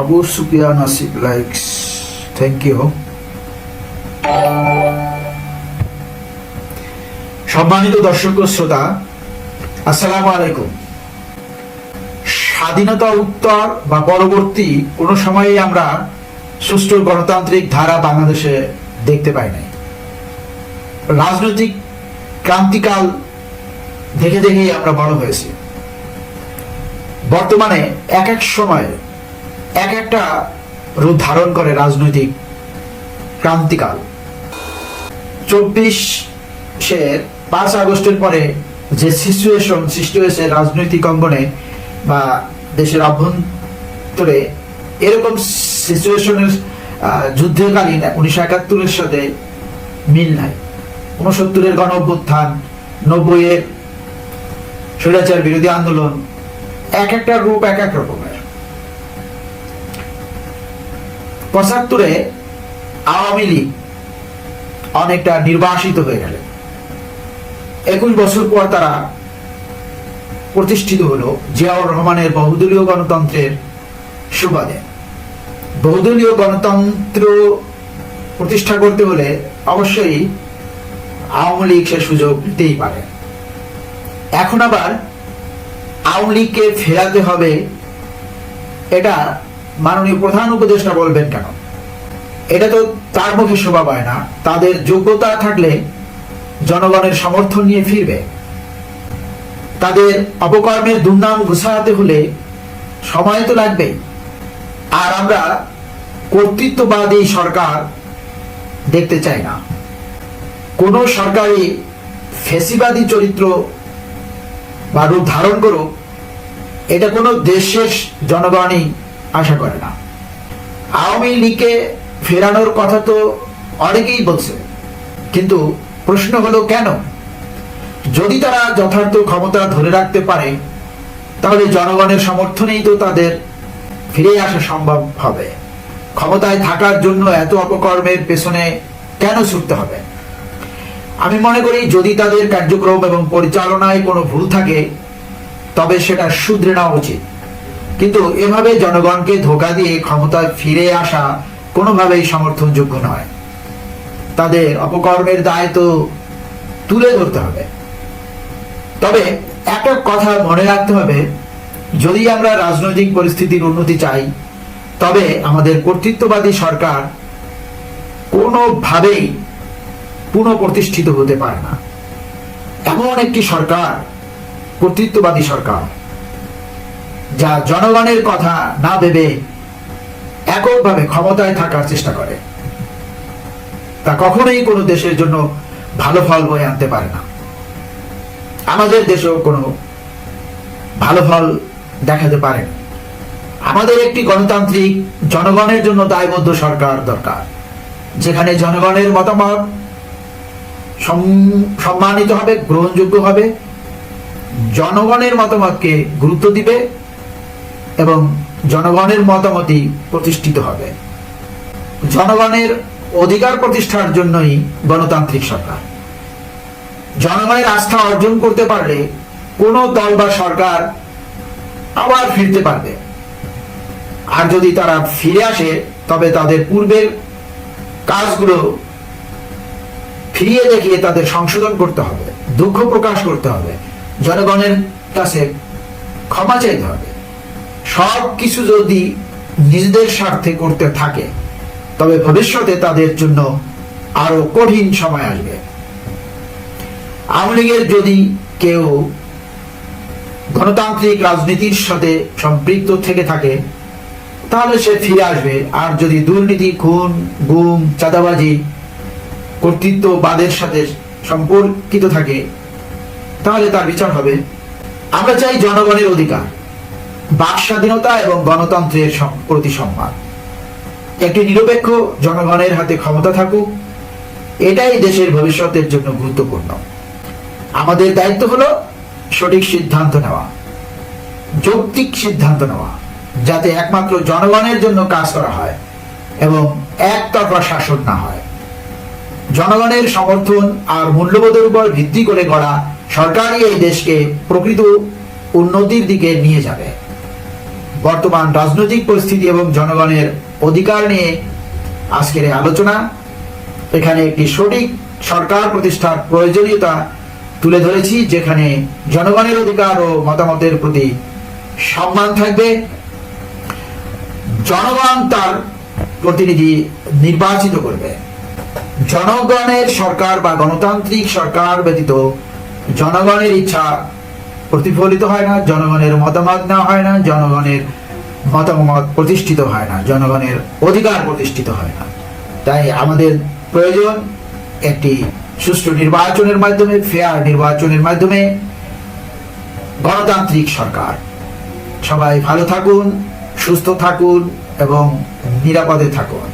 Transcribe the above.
Abu Sufian Asif likes thank you সম্মানিত দর্শক শ্রোতা, আসসালামু আলাইকুম। স্বাধীনতা উত্তর বা পরবর্তী কোনো সময়ে আমরা সুষ্ঠু গণতান্ত্রিক ধারা বাংলাদেশে দেখতে পাই নাই। রাজনৈতিক ক্রান্তিকাল দেখে দেখেই আমরা বড় হয়েছি। বর্তমানে এক এক সময় এক একটা রূপ ধারণ করে রাজনৈতিক ক্রান্তিকাল। চব্বিশের পাঁচ আগস্টের পরে যে সিচুয়েশন সৃষ্টি হয়েছে রাজনৈতিক অঙ্গনে বা দেশের অভ্যন্তরে, এরকম সিচুয়েশনের যুদ্ধকালীন উনিশশো একাত্তরের সাথে মিল নাই। উনসত্তরের গণ অভ্যুত্থান নব্বইয়ের স্বৈরাচার বিরোধী আন্দোলন, এক একটা রূপ এক এক রকমের। পঁচাত্তরে আওয়ামী লীগ অনেকটা নির্বাসিত হয়ে গেল। একুশ বছর পর তারা প্রতিষ্ঠিত হলো জিয়াউর রহমানের বহুদলীয় গণতন্ত্রের সুবাদে। বহুদলীয় গণতন্ত্র প্রতিষ্ঠা করতে হলে অবশ্যই আওয়ামী লীগ সে সুযোগ দিতেই পারে। এখন আবার আওয়ামী লীগকে ফেরাতে হবে, এটা মাননীয় প্রধান উপদেষ্টা বলবেন কেন? এটা তো তার মুখে শোভা পায় না। তাদের যোগ্যতা থাকলে জনগণের সমর্থন নিয়ে ফিরবে। তাদের অপকর্মের দুর্নাম ঘুষাতে হলে সময় তো লাগবে আর আমরা কর্তৃত্ববাদী সরকার দেখতে চাই না। কোন সরকারি ফেসিবাদী চরিত্র বা রূপ ধারণ করুক, এটা কোনো দেশের জনগণই আশা করে না। আওয়ামী লীগকে ফেরানোর কথা তো অনেকেই বলছে। কিন্তু প্রশ্ন হলো কেন? যদি তারা যথার্থ ক্ষমতা ধরে রাখতে পারে, তাহলে জনগণের সমর্থনেই তো তাদের ফিরে আসা সম্ভব হবে। ক্ষমতায় থাকার জন্য এত অপকর্মের পেছনে কেন ছুটতে হবে? আমি মনে করি যদি তাদের কার্যক্রম এবং পরিচালনায় কোনো ভুল থাকে, তবে সেটা শুধরে নেওয়া উচিত। কিন্তু এভাবে জনগণকে ধোকা দিয়ে ক্ষমতায় ফিরে আসা কোনোভাবেই সমর্থনযোগ্য নয়। তাদের অপকর্মের দায় তো তুলে ধরতে হবে। তবে একটা কথা মনে রাখতে হবে, যদি আমরা রাজনৈতিক পরিস্থিতির উন্নতি চাই, তবে আমাদের কর্তৃত্ববাদী সরকার কোনোভাবেই পুনঃপ্রতিষ্ঠিত হতে পারে না। এমন একটি সরকার, কর্তৃত্ববাদী সরকার। যা জনগণের কথা না ভেবে এককভাবে ক্ষমতায় থাকার চেষ্টা করে। তা কখনোই কোনো দেশের জন্য ভালো ফল বয়ে আনতে পারে না। আমাদের দেশেও কোনো ভালো ফল দেখাতে পারে আমাদের একটি গণতান্ত্রিক জনগণের জন্য দায়বদ্ধ সরকার দরকার, যেখানে জনগণের মতামত সম্মানিত হবে, গ্রহণযোগ্য হবে। জনগণের মতামতকে গুরুত্ব দিবে এবং জনগণের মতামতই প্রতিষ্ঠিত হবে। জনগণের অধিকার প্রতিষ্ঠার জন্যই গণতান্ত্রিক সরকার। জনগণের আস্থা অর্জন করতে পারলে কোন দল বা সরকার আবার ফিরতে পারবে। আর যদি তারা ফিরে আসে, তবে তাদের পূর্বের কাজগুলো ফিরিয়ে দেখিয়ে তাদের সংশোধন করতে হবে, দুঃখ প্রকাশ করতে হবে। জনগণের কাছে ক্ষমা চাইতে হবে। সব কিছু যদি নিজেদের স্বার্থে করতে থাকে, তবে ভবিষ্যতে তাদের জন্য আরও কঠিন সময় আসবে। আওয়ামী লীগের যদি কেউ গণতান্ত্রিক রাজনীতির সাথে সম্পৃক্ত থেকে থাকে, তাহলে সে ফিরে আসবে। আর যদি দুর্নীতি, খুন, গুম, চাঁদাবাজি কর্তৃত্ববাদের সাথে সম্পর্কিত থাকে, তাহলে তার বিচার হবে। আমরা চাই জনগণের অধিকার। বাক স্বাধীনতা এবং গণতন্ত্রের প্রতি সম্মান। একটি নিরপেক্ষ জনগণের হাতে ক্ষমতা থাকুক, এটাই দেশের ভবিষ্যতের জন্য গুরুত্বপূর্ণ। আমাদের দায়িত্ব হলো সঠিক সিদ্ধান্ত নেওয়া, যৌক্তিক সিদ্ধান্ত নেওয়া, যাতে একমাত্র জনগণের জন্য কাজ করা হয় এবং একতরফা শাসন না হয়। জনগণের সমর্থন আর মূল্যবোধের উপর ভিত্তি করে গড়া সরকারই এই দেশকে প্রকৃত উন্নতির দিকে নিয়ে যাবে। বর্তমান রাজনৈতিক পরিস্থিতি এবং জনগণের অধিকার নিয়ে আজকের আলোচনা। এখানে একটি সঠিক সরকার প্রতিষ্ঠার প্রয়োজনীয়তা তুলে ধরেছি, যেখানে জনগণের অধিকার ও মতামতের প্রতি সম্মান থাকবে। জনগণ তার প্রতিনিধি নির্বাচিত করবে। জনগণের সরকার বা গণতান্ত্রিক সরকার ব্যতীত জনগণের ইচ্ছা প্রতিফলিত হয় না, জনগণের মতামত না হয় না, জনগণের মতামত প্রতিষ্ঠিত হয় না, জনগণের অধিকার প্রতিষ্ঠিত হয় না। তাই আমাদের প্রয়োজন একটি সুষ্ঠু নির্বাচনের মাধ্যমে ফেয়ার নির্বাচনের মাধ্যমে গণতান্ত্রিক সরকার। সবাই ভালো থাকুন, সুস্থ থাকুন এবং নিরাপদে থাকুন।